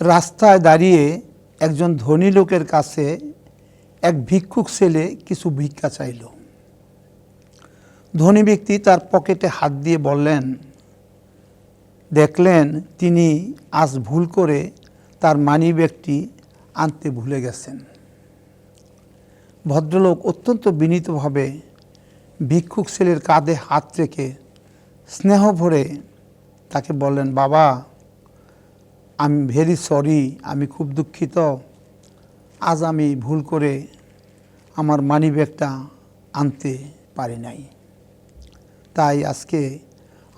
রাস্তায় দাঁড়িয়ে একজন ধনী লোকের কাছে এক ভিক্ষুক ছেলে কিছু ভিক্ষা চাইল। ধনী ব্যক্তি তার পকেটে হাত দিয়ে বললেন, দেখলেন তিনি আজ ভুল করে তার মানি ব্যাগটি আনতে ভুলে গেছেন। ভদ্রলোক অত্যন্ত বিনীতভাবে ভিক্ষুক ছেলের কাঁধে হাত রেখে স্নেহ ভরে তাকে বললেন, বাবা আমি ভেরি সরি আমি খুব দুঃখিত। আজ আমি ভুল করে আমার মানি ব্যাগটা আনতে পারি নাই। তাই আজকে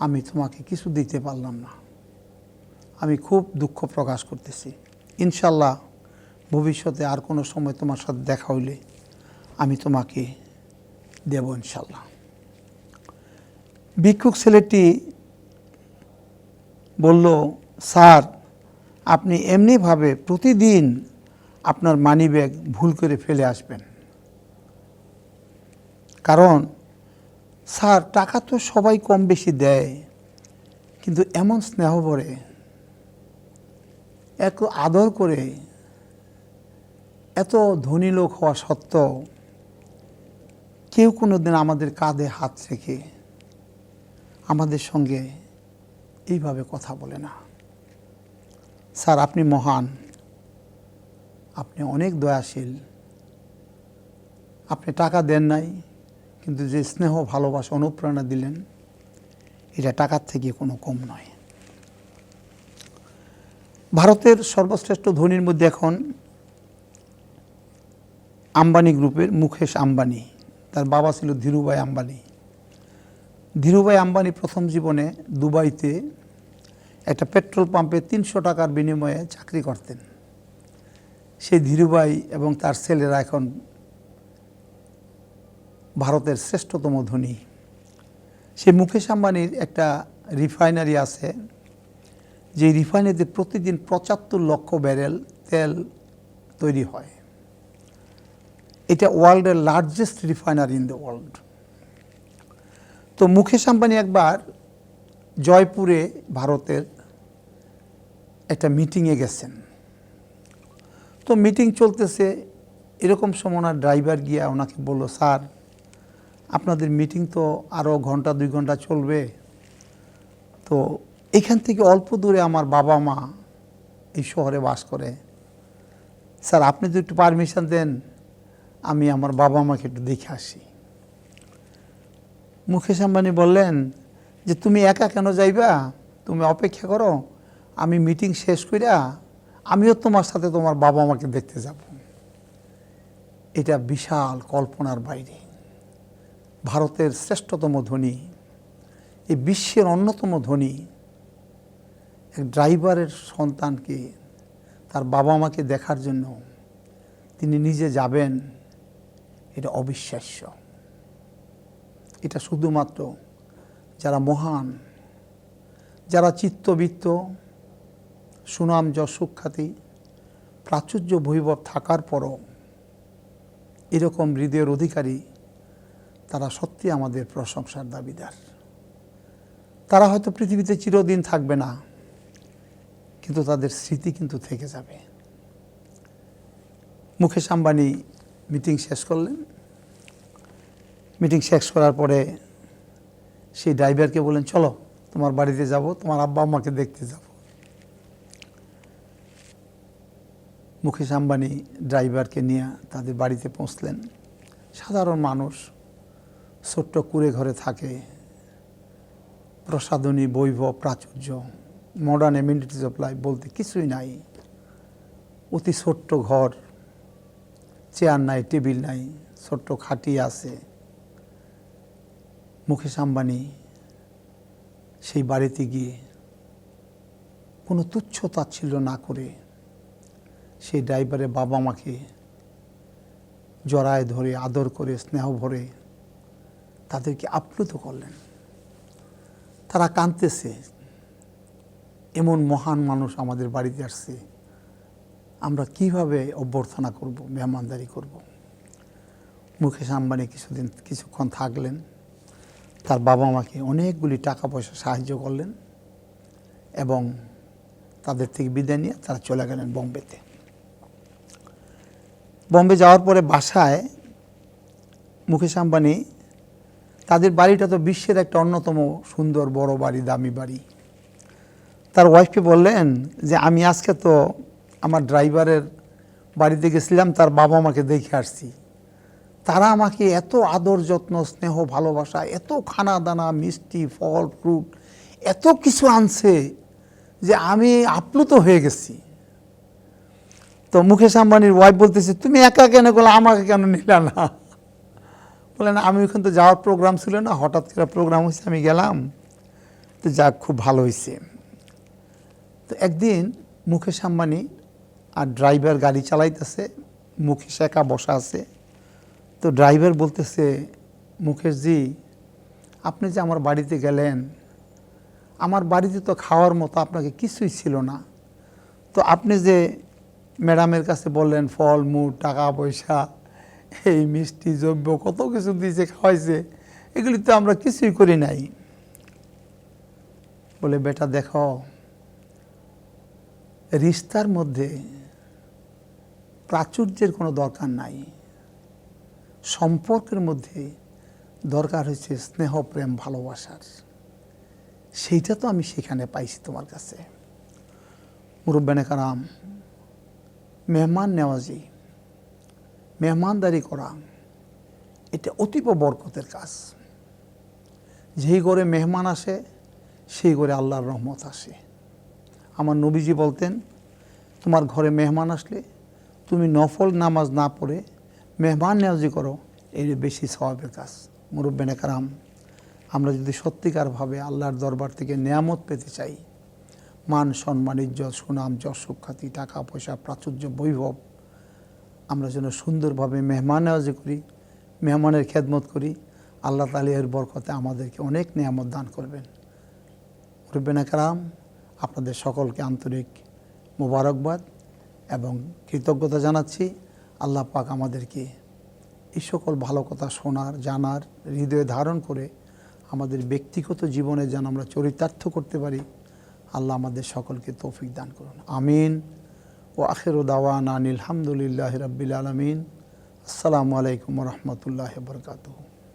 আমি তোমাকে কিছু দিতে পারলাম না। আমি খুব দুঃখ প্রকাশ করতেছি। ইনশাল্লাহ ভবিষ্যতে আর কোনো সময় তোমার সাথে দেখা হইলে আমি তোমাকে দেব ইনশাল্লাহ ভিক্ষুক ছেলেটি বলল, স্যার আপনি এমনিভাবে প্রতিদিন আপনার মানি ব্যাগ ভুল করে ফেলে আসবেন। কারণ, স্যার, টাকা তো সবাই কম বেশি দেয়, কিন্তু এমন স্নেহ ভরে, এত আদর করে, এত ধনী লোক হওয়া সত্ত্বেও কেউ কোনো দিন আমাদের কাঁধে হাত রেখে আমাদের সঙ্গে এইভাবে কথা বলে না। স্যার, আপনি মহান। আপনি অনেক দয়াশীল। আপনি টাকা দেন নাই, কিন্তু যে স্নেহ, ভালোবাসা, অনুপ্রেরণা দিলেন, এটা টাকার থেকে কোনো কম নয়। ভারতের সর্বশ্রেষ্ঠ ধনীর মধ্যে এখন আম্বানি গ্রুপের মুকেশ আম্বানি। তার বাবা ছিল ধীরুভাই আম্বানি। ধীরুভাই আম্বানি প্রথম জীবনে দুবাইতে একটা পেট্রোল পাম্পে তিনশো টাকার বিনিময়ে চাকরি করতেন। সেই ধীরুভাই এবং তার ছেলেরা এখন ভারতের শ্রেষ্ঠতম ধনী। সেই মুকেশ আম্বানির একটা রিফাইনারি আছে যে রিফাইনারিতে প্রতিদিন পঁচাত্তর লক্ষ ব্যারেল তেল তৈরি হয়। এটা ওয়ার্ল্ডের largest refinery in the world তো মুকেশ আম্বানি একবার জয়পুরে ভারতের একটা মিটিংয়ে গেছেন। তো মিটিং চলতেছে, এরকম সময় ওনার ড্রাইভার গিয়া ওনাকে বলল, স্যার, আপনাদের মিটিং তো আরও ঘণ্টা, দুই ঘণ্টা চলবে। তো এখান থেকে অল্প দূরে আমার বাবা মা এই শহরে বাস করে। স্যার, আপনি যদি একটু পারমিশন দেন, আমি আমার বাবা মাকে একটু দেখে আসি। মুকেশ আম্বানি বললেন যে তুমি একা কেন যাইবা? তুমি অপেক্ষা করো। আমি মিটিং শেষ করিয়া আমিও তোমার সাথে তোমার বাবা মাকে দেখতে যাব। এটা বিশাল কল্পনার বাইরে। ভারতের শ্রেষ্ঠতম ধনী, এই বিশ্বের অন্যতম ধনী এক ড্রাইভারের সন্তানকে তার বাবা মাকে দেখার জন্য তিনি নিজে যাবেন। এটা অবিশ্বাস্য। এটা শুধুমাত্র যারা মহান, যারা চিত্তবৃত্ত, সুনাম যশ সুখ্যাতি, প্রাচুর্য বৈভব থাকার পরও এরকম হৃদয়ের অধিকারী, তারা সত্যি আমাদের প্রশংসার দাবিদার। তারা হয়তো পৃথিবীতে চিরদিন থাকবে না, কিন্তু তাদের স্মৃতি কিন্তু থেকে যাবে। মুকেশ আম্বানি মিটিং শেষ করলেন। মিটিং শেষ করার পরে সেই ড্রাইভারকে বললেন, চলো, তোমার বাড়িতে যাব, তোমার আব্বা আম্মাকে দেখতে যাব। মুকেশ আম্বানি ড্রাইভারকে নিয়ে তাদের বাড়িতে পৌঁছলেন। সাধারণ মানুষ, ছোট্ট কুড়ে ঘরে থাকে, প্রসাধনী বৈভব প্রাচুর্য মডার্ন এমিনিটিস অফ লাইফ বলতে কিছুই নাই। অতি ছোট্ট ঘর চেয়ার নাই টেবিল নাই, ছোট্ট খাটি আছে। মুকেশ আম্বানি সেই বাড়িতে গিয়ে কোনো তুচ্ছ তাচ্ছিল্য না করে সেই ড্রাইভারের বাবা মাকে জড়ায় ধরে, আদর করে, স্নেহ ভরে তাদেরকে আপ্লুত করলেন। তারা কাঁদতেছে, এমন মহান মানুষ আমাদের বাড়িতে আসছে, আমরা কীভাবে অভ্যর্থনা করব, মেহমানদারি করব? মুকেশ আম্বানি কিছুদিন, কিছুক্ষণ থাকলেন। তার বাবা মাকে অনেকগুলি টাকা পয়সা সাহায্য করলেন এবং তাদের থেকে বিদায় নিয়ে তারা চলে গেলেন বোম্বেতে। বোম্বে যাওয়ার পরে বাসায় মুকেশ আম্বানি, তাদের বাড়িটা তো বিশ্বের একটা অন্যতম সুন্দর, বড় বাড়ি, দামি বাড়ি। তার ওয়াইফকে বললেন যে, আমি আজকে তো আমার ড্রাইভারের বাড়িতে গেছিলাম, তার বাবা মাকে দেখে আসছি। তারা আমাকে এত আদর যত্ন, স্নেহ, ভালোবাসা, এত খানা দানা মিষ্টি, ফল, ফ্রুট, এত কিছু আনছে যে আমি আপ্লুত হয়ে গেছি। তো মুকেশ আম্বানির ওয়াইফ বলতেছে, তুমি একা কেন? করলে আমাকে কেন নিলা না? বলেন আমি ওখান তো যাওয়ার প্রোগ্রাম ছিল না, হঠাৎ করে প্রোগ্রাম হয়েছে আমি গেলাম। তো যাক, খুব ভালো হয়েছে তো একদিন মুকেশ আম্বানি আর ড্রাইভার গাড়ি চালাইতেছে, মুকেশ একা বসা আছে। তো ড্রাইভার বলতেছে, মুকেশজি, আপনি যে আমার বাড়িতে গেলেন, আমার বাড়িতে তো খাওয়ার মতো আপনাকে কিছুই ছিল না। তো আপনি যে ম্যাডামের কাছে বললেন, ফল মূল টাকা, পয়সা, এই মিষ্টি, দ্রব্য, কত কিছু দিয়েছে, খাওয়াইছে, এগুলি তো আমরা কিছুই করি নাই। বলে, বেটা, দেখো, রিস্তার মধ্যে প্রাচুর্যের কোনো দরকার নাই। সম্পর্কের মধ্যে দরকার হচ্ছে স্নেহ, প্রেম, ভালোবাসার। সেইটা তো আমি সেখানে পাইছি তোমার কাছে। মুরব্বানে কারাম, মেহমান নেওয়াজি, মেহমানদারি করা, এটা অতীব বরকতের কাজ। যেই ঘরে মেহমান আসে, সেই ঘরে আল্লাহর রহমত আসে। আমার নবীজি বলতেন, তোমার ঘরে মেহমান আসলে তুমি নফল নামাজ না পড়ে মেহমান নেওয়াজি করো এই বেশি স্বভাবের কাজ। মুরব্বেনে কারাম, আমরা যদি সত্যিকারভাবে আল্লাহর দরবার থেকে নিয়ামত পেতে চাই, মান সম্মান, ইজ্জত, সুনাম যশ সুখ্যাতি টাকা, পয়সা, প্রাচুর্য, বৈভব, আমরা যেন সুন্দরভাবে মেহমান নেওয়াজি করি, মেহমানের খেদমত করি, আল্লাহ তালী এর বরকতে আমাদেরকে অনেক নিয়ামত দান করবেন। রুবেনা কারাম, আপনাদের সকলকে আন্তরিক মোবারকবাদ এবং কৃতজ্ঞতা জানাচ্ছি। আল্লাহ পাক আমাদেরকে এই সকল ভালো কথা শোনার, জানার, হৃদয়ে ধারণ করে আমাদের ব্যক্তিগত জীবনে যেন আমরা চরিতার্থ করতে পারি, আল্লাহ আমাদের সকলকে তৌফিক দান করুন। আমিন। ও আখের দাওয়ান আনিল হামদুলিল্লাহ রবিল আলমিন। আসসালামু আলাইকুম রহমতুল্লাহ বরকাতু